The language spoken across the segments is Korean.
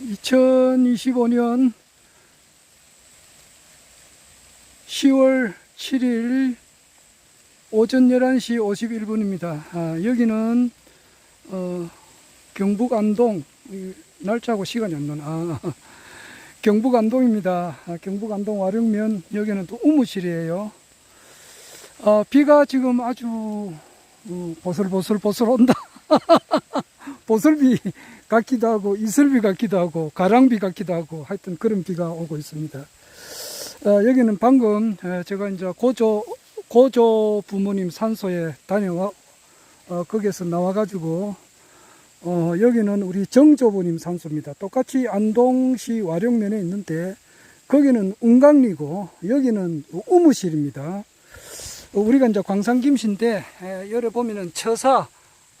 2025년 10월 7일 오전 11시 51분입니다. 아, 여기는 어, 경북 안동 이 날짜하고 시간이 안 나나. 아, 경북 안동입니다. 아, 경북 안동 와룡면 여기는 또 우무실이에요. 아, 비가 지금 아주 어, 보슬보슬 보슬 온다. 보슬비 같기도 하고 이슬비 같기도 하고 가랑비 같기도 하고 하여튼 그런 비가 오고 있습니다. 어, 여기는 방금 에, 제가 이제 고조 고조 부모님 산소에 다녀와 어, 거기에서 나와가지고 어, 여기는 우리 정조부님 산소입니다. 똑같이 안동시 와룡면에 있는데 거기는 운강리고 여기는 우무실입니다. 어, 우리가 이제 광산 김씨인데 에, 여기 보면은 처사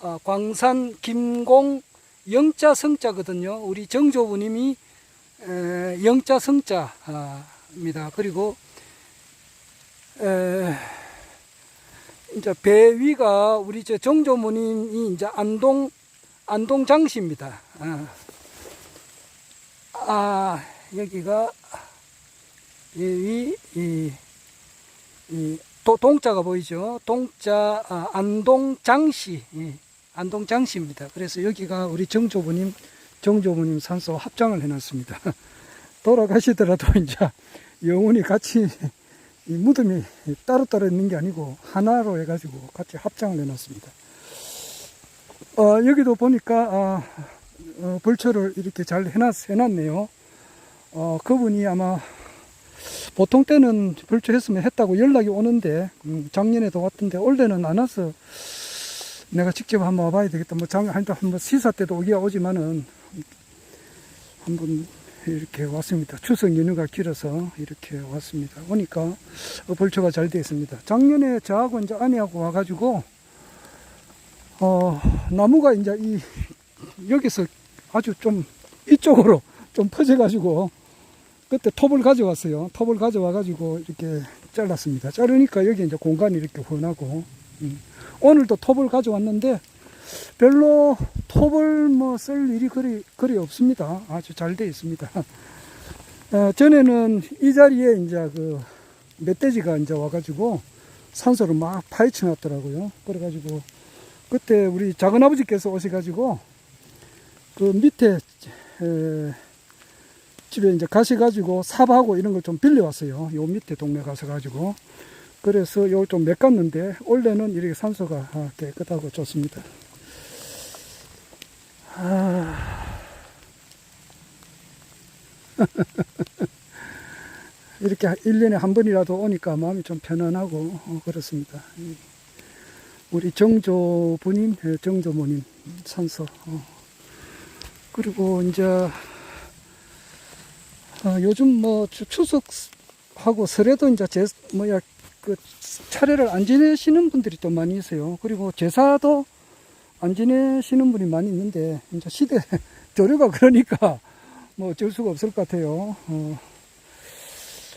어, 광산 김공 영자 성자거든요. 우리 정조부님이 에, 영자 성자입니다. 그리고 에, 이제 배 위가 우리 저 정조부님이 이제 안동 안동 장씨입니다. 아, 아 여기가 여기 이, 이 도, 동자가 보이죠? 동자 아, 안동 장씨 예, 안동 장씨입니다. 그래서 여기가 우리 정조부님 정조부님 산소 합장을 해놨습니다. 돌아가시더라도 이제 영원히 같이 이 무덤이 따로따로 있는 게 아니고 하나로 해가지고 같이 합장을 해놨습니다. 어, 여기도 보니까 아, 어, 벌초를 이렇게 잘 해놨, 해놨네요. 어, 그분이 아마 보통 때는 벌초했으면 했다고 연락이 오는데 음, 작년에도 왔던데 올해는 안 와서 내가 직접 한번 와봐야 되겠다. 뭐 작, 한번 한번 시사 때도 오기가 오지만은 한번 이렇게 왔습니다. 추석 연휴가 길어서 이렇게 왔습니다. 오니까 어, 벌초가 잘 되어 있습니다. 작년에 저하고 이제 아내하고 와가지고 어, 나무가 이제 이, 여기서 아주 좀 이쪽으로 좀 퍼져가지고, 그때 톱을 가져왔어요. 톱을 가져와가지고 이렇게 잘랐습니다. 자르니까 여기 이제 공간이 이렇게 훤하고, 음. 오늘도 톱을 가져왔는데, 별로 톱을 뭐 쓸 일이 그리, 그리 없습니다. 아주 잘 되어 있습니다. 어, 전에는 이 자리에 이제 그 멧돼지가 이제 와가지고 산소를 막 파헤쳐 놨더라고요. 그래가지고 그때 우리 작은 아버지께서 오셔가지고 그 밑에 에, 집에 이제 가셔가지고 삽하고 이런 걸 좀 빌려왔어요. 요 밑에 동네 가서 가지고 그래서 요걸 좀 메꿨는데 원래는 이렇게 산소가 아, 깨끗하고 좋습니다. 아... 이렇게 1년에 한 번이라도 오니까 마음이 좀 편안하고 어, 그렇습니다. 우리 정조부님, 예, 정조모님 산소. 어. 그리고 이제 어, 요즘 뭐 추- 추석하고 설에도 이제 제 뭐야 그 차례를 안 지내시는 분들이 또 많이 있어요. 그리고 제사도 안 지내시는 분이 많이 있는데 이제 시대 조류가 그러니까 뭐 어쩔 수가 없을 것 같아요. 어.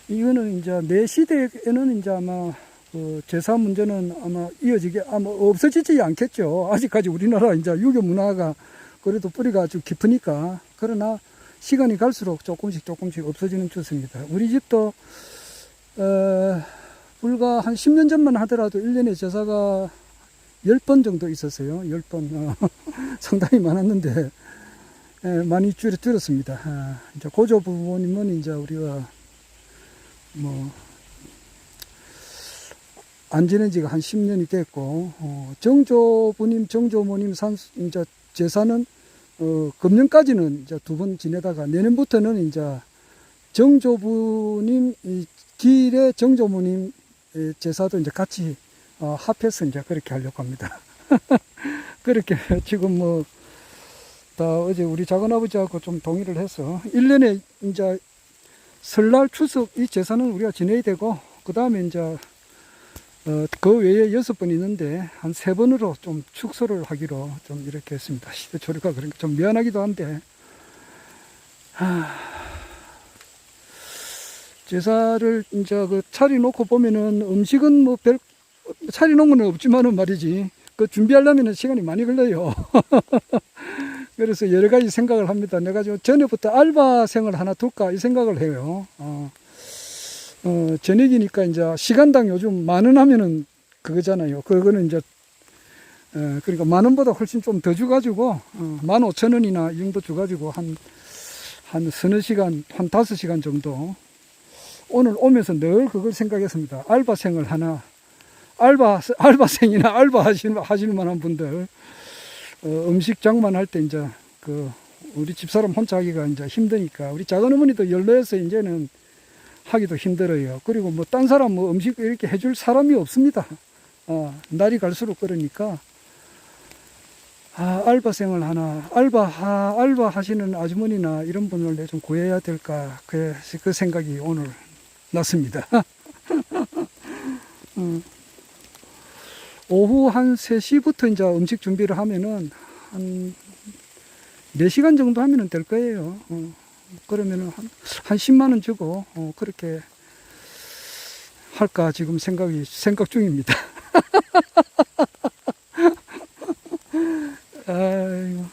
이거는 이제 내 시대에는 이제 아마 그 제사 문제는 아마 이어지게 아마 없어지지 않겠죠. 아직까지 우리나라 이제 유교 문화가 그래도 뿌리가 아주 깊으니까 그러나 시간이 갈수록 조금씩 조금씩 없어지는 추세입니다. 우리 집도 어, 불과 한 10년 전만 하더라도 1년에 제사가 10번 정도 있었어요. 10번. 어, 상당히 많았는데 에, 많이 줄, 줄었습니다. 아, 이제 고조 부모님은 이제 우리가 뭐 안 지낸 지가 한 10년이 됐고, 어, 정조부님, 정조모님 산, 이제 제사는, 어, 금년까지는 이제 두 번 지내다가 내년부터는 이제 정조부님, 이 길의 정조모님 의 제사도 이제 같이, 어, 합해서 이제 그렇게 하려고 합니다. 그렇게 지금 뭐, 다 어제 우리 작은아버지하고 좀 동의를 해서 1년에 이제 설날 추석 이 제사는 우리가 지내야 되고, 그 다음에 이제 어, 그 외에 여섯 번 있는데 한 세 번으로 좀 축소를 하기로 좀 이렇게 했습니다. 시대 조류가 그러니까 좀 미안하기도 한데 하, 제사를 이제 그 차리 놓고 보면은 음식은 뭐 별 차리 놓은 건 없지만은 말이지 그 준비하려면은 시간이 많이 걸려요. 그래서 여러 가지 생각을 합니다. 내가 좀 전에부터 알바생을 하나 둘까 이 생각을 해요. 어, 어, 저녁이니까 이제 시간당 요즘 만 원 하면은 그거잖아요. 그거는 이제 어, 그러니까 만 원보다 훨씬 좀 더 주가지고 어, 만 오천 원이나 이 정도 주가지고 한한 서너 시간, 한 다섯 시간 정도 오늘 오면서 늘 그걸 생각했습니다. 알바생을 하나 알바 알바생이나 알바 하실 하실 만한 분들 어, 음식 장만할 때 이제 그 우리 집사람 혼자 하기가 이제 힘드니까 우리 작은 어머니도 연로해서 이제는 하기도 힘들어요. 그리고 뭐 딴 사람 뭐 음식 이렇게 해줄 사람이 없습니다. 어, 날이 갈수록 그러니까 아, 알바생을 하나 알바 하, 알바 하시는 아주머니나 이런 분을 내좀 구해야 될까 그, 그 생각이 오늘 났습니다. 음. 오후 한 3시부터 이제 음식 준비를 하면은 한 4시간 정도 하면은 될 거예요. 어, 그러면은 한, 한 10만원 주고, 어, 그렇게 할까 지금 생각이, 생각 중입니다. 아이고.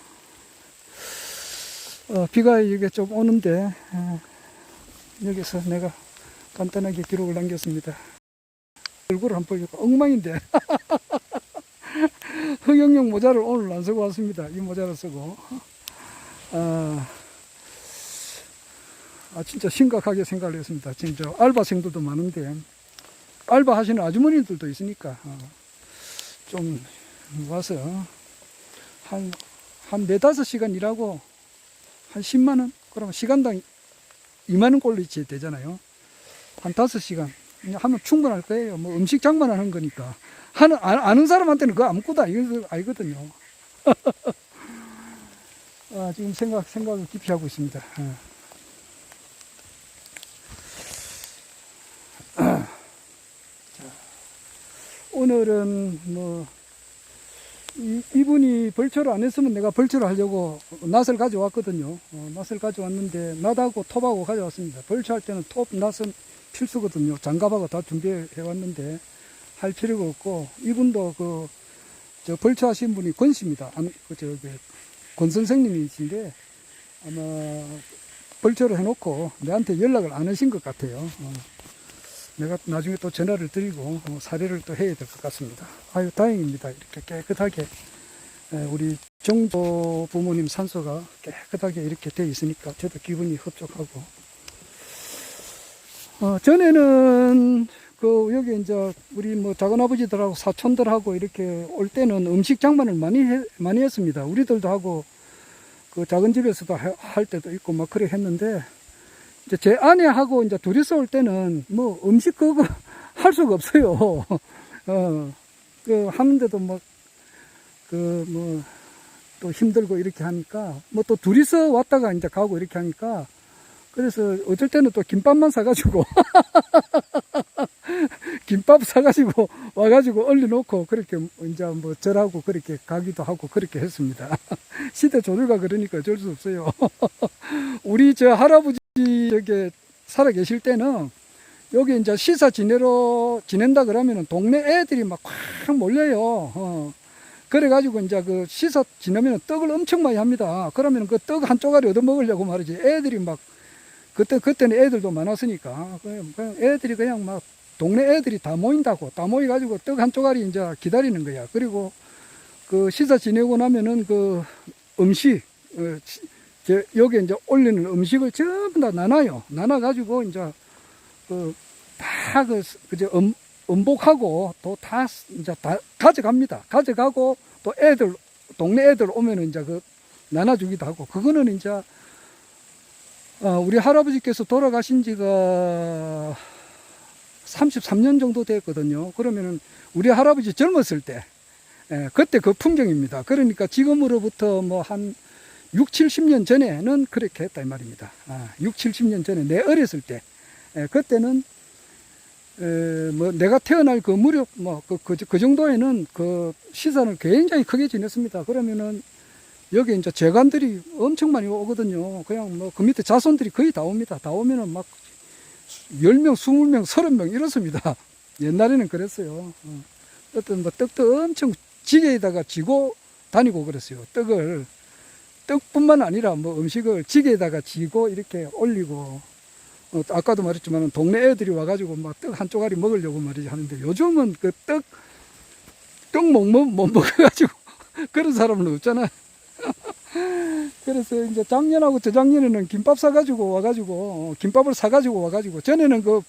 어, 비가 이게 좀 오는데, 어, 여기서 내가 간단하게 기록을 남겼습니다. 얼굴을 한번 보니까 엉망인데. 흑영용 모자를 오늘 안 쓰고 왔습니다. 이 모자를 쓰고. 아, 아, 진짜 심각하게 생각을 했습니다. 진짜 알바생들도 많은데, 알바 하시는 아주머니들도 있으니까, 어, 좀 와서 한, 한 네다섯 시간 일하고 한 10만원? 그러면 시간당 2만원 꼴로 지 되잖아요. 한 다섯 시간 하면 충분할 거예요. 뭐 음식 장만하는 거니까. 하는, 아- 아는 사람한테는 그거 아무것도 아니, 아니거든요. 아, 지금 생각, 생각을 깊이 하고 있습니다. 어. 자, 오늘은 뭐, 이, 이분이 벌초를 안 했으면 내가 벌초를 하려고 낫을 가져왔거든요. 어, 낫을 가져왔는데, 낫하고 톱하고 가져왔습니다. 벌초할 때는 톱, 낫은 필수거든요. 장갑하고 다 준비해 왔는데, 할 필요가 없고, 이분도 그, 저 벌초하신 분이 권 씨입니다. 안, 그, 선생님이신데, 아마 벌초를 해놓고 내한테 연락을 안 하신 것 같아요. 어. 내가 나중에 또 전화를 드리고 어, 사례를 또 해야 될 것 같습니다. 아유, 다행입니다. 이렇게 깨끗하게 에, 우리 정도 부모님 산소가 깨끗하게 이렇게 돼 있으니까 저도 기분이 흡족하고. 어, 전에는 그 여기 이제 우리 뭐 작은 아버지들하고 사촌들하고 이렇게 올 때는 음식 장만을 많이 해, 많이 했습니다. 우리들도 하고 그 작은 집에서도 하- 할 때도 있고 막 그래 했는데 이제 제 아내하고 이제 둘이서 올 때는 뭐 음식 그거 할 수가 없어요. 어, 그 하는데도 뭐, 그 뭐, 또 힘들고 이렇게 하니까, 뭐 또 둘이서 왔다가 이제 가고 이렇게 하니까, 그래서 어쩔 때는 또 김밥만 사가지고, 김밥 사가지고 와가지고 얼려놓고 그렇게 이제 뭐 절하고 그렇게 가기도 하고 그렇게 했습니다. 시대 조류가 그러니까 어쩔 수 없어요. 우리 저 할아버지 저기 살아 계실 때는 여기 이제 시사 지내러 지낸다 그러면은 동네 애들이 막 콱 몰려요. 어. 그래가지고 이제 그 시사 지내면 떡을 엄청 많이 합니다. 그러면 그 떡 한 쪼가리 얻어 먹으려고 말이지. 애들이 막 그때 그때는 애들도 많았으니까 그냥, 그냥 애들이 그냥 막 동네 애들이 다 모인다고 다 모여가지고 떡 한 쪼가리 이제 기다리는 거야. 그리고 그 시사 지내고 나면은 그 음식 어, 여기 이제 올리는 음식을 전부 다 나눠요. 나눠가지고 이제 그 다그 그저 음, 음복하고 또 다 이제 다 가져갑니다. 가져가고 또 애들 동네 애들 오면은 이제 그 나눠주기도 하고 그거는 이제 어, 우리 할아버지께서 돌아가신 지가 33년 정도 됐거든요. 그러면은 우리 할아버지 젊었을 때 예, 그때 그 풍경입니다. 그러니까 지금으로부터 뭐 한 6, 70년 전에는 그렇게 했다 이 말입니다. 아, 6, 70년 전에 내 어렸을 때 예, 그때는 에, 뭐 내가 태어날 그 무렵 뭐그 그, 그 정도에는 그 시산을 굉장히 크게 지냈습니다. 그러면은 여기 이제 재관들이 엄청 많이 오거든요. 그냥 뭐 그 밑에 자손들이 거의 다 옵니다. 다 오면은 막 10명, 20명, 30명 이렇습니다. 옛날에는 그랬어요. 어. 어떤 뭐 떡도 엄청 지게에다가 지고 다니고 그랬어요. 떡을. 떡뿐만 아니라 뭐 음식을 지게에다가 지고 이렇게 올리고 어, 아까도 말했지만 동네 애들이 와가지고 막 떡 한 쪼가리 먹으려고 말이지 하는데 요즘은 그 떡 떡 못 못 먹어가지고 그런 사람은 없잖아. 그래서 이제 작년하고 저작년에는 김밥 사가지고 와가지고 어, 김밥을 사가지고 와가지고 전에는 그,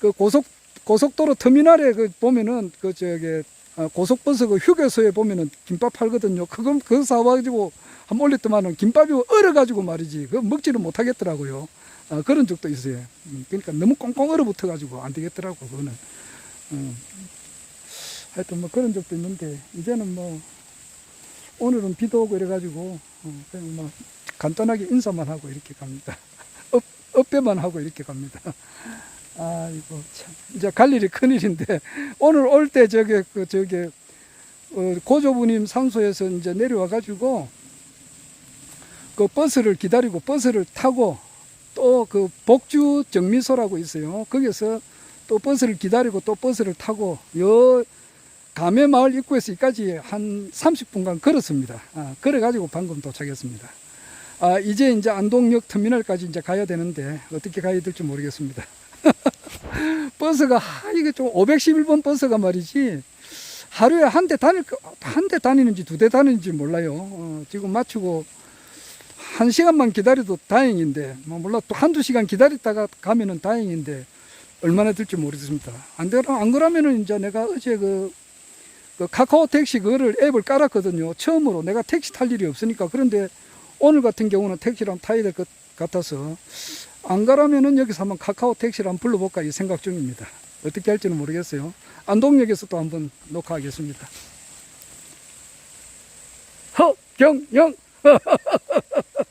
그 고속 고속도로 터미널에 그 보면은 그 저기 어, 고속버스 그 휴게소에 보면은 김밥 팔거든요. 그거 그거 사와가지고 한번 올렸더만은 김밥이 얼어가지고 말이지 그 먹지를 못하겠더라고요. 어, 그런 적도 있어요. 음, 그러니까 너무 꽁꽁 얼어붙어가지고 안 되겠더라고 그거는. 음. 하여튼 뭐 그런 적도 있는데 이제는 뭐 오늘은 비도 오고 이래가지고 어, 그냥 뭐 간단하게 인사만 하고 이렇게 갑니다. 업, 업배만 하고 이렇게 갑니다. 아이고 참 이제 갈 일이 큰 일인데 오늘 올 때 저게 그 저게 어, 고조부님 산소에서 이제 내려와 가지고 그 버스를 기다리고 버스를 타고 또 그 복주 정미소라고 있어요. 거기서 또 버스를 기다리고 또 버스를 타고 요 감해 마을 입구에서 여기까지 한 30분간 걸었습니다. 아, 걸어가지고 방금 도착했습니다. 아, 이제 이제 안동역 터미널까지 이제 가야 되는데 어떻게 가야 될지 모르겠습니다. 버스가 하, 이게 좀 511번 버스가 말이지 하루에 한 대 다닐 한 대 다니는지 두 대 다니는지 몰라요. 어, 지금 맞추고 한 시간만 기다려도 다행인데 뭐 몰라 또 한두 시간 기다렸다가 가면은 다행인데 얼마나 될지 모르겠습니다. 안 되라 안 그러면은 이제 내가 어제 그, 그 카카오 택시 그거를 앱을 깔았거든요. 처음으로 내가 택시 탈 일이 없으니까 그런데 오늘 같은 경우는 한번 타야 될 것 같아서 안 가라면은 여기서 한번 카카오 택시를 한번 불러볼까 이 생각 중입니다. 어떻게 할지는 모르겠어요. 안동역에서 또 한번 녹화하겠습니다. 허경영